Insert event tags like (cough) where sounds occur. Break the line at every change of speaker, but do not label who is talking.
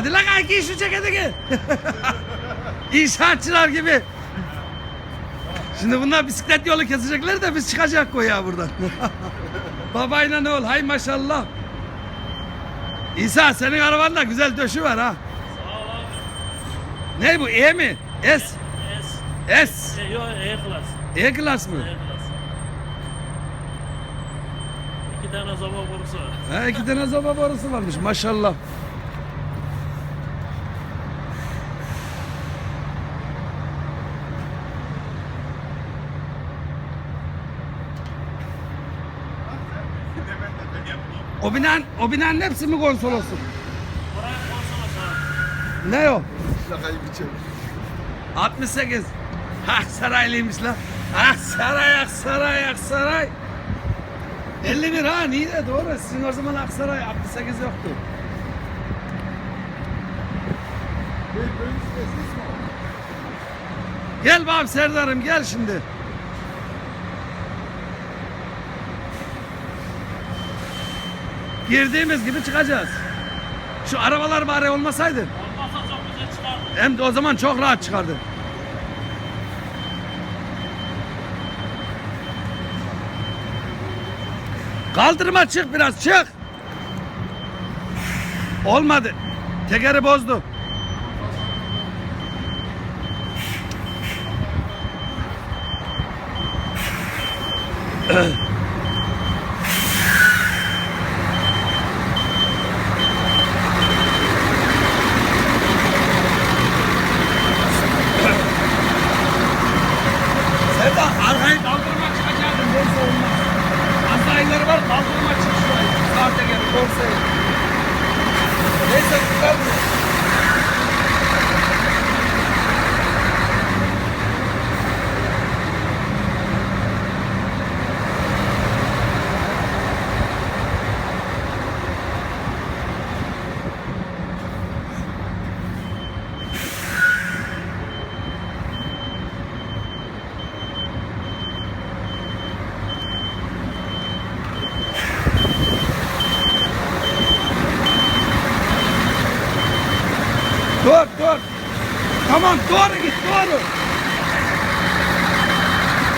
Hadi lan giy şu ceketi giy. İnşaatçılar gibi. Şimdi bunlar bisiklet yolu kesecekler de biz çıkacak koya buradan. (laughs) Babayla ne ol hay maşallah. İsa senin arabanda güzel döşü var ha.
Sağ ol abi.
Ne bu E mi? S.
S.
S.
E, yok E-Class.
E klas mı?
E-Class. İki tane zoba borusu var.
Ha, iki tane zoba borusu varmış maşallah. O binanın, o binanın hepsi mi konsolosu?
Buraya konsolos abi.
Ne o?
Şakayı biçelim.
68. Aksaraylıymış lan. Aksaray, Aksaray, Aksaray. 51 ha niye doğru. Sizin o zaman Aksaray 68 yoktu. Gel babam Serdar'ım gel şimdi. Girdiğimiz gibi çıkacağız. Şu arabalar bari olmasaydı.
Olmazsa çok güzel çıkardı.
Hem de o zaman çok rahat çıkardı. Kaldırma çık biraz çık. Olmadı. Tekeri bozdu. (clears throat) Dur dur. Tamam doğru git doğru.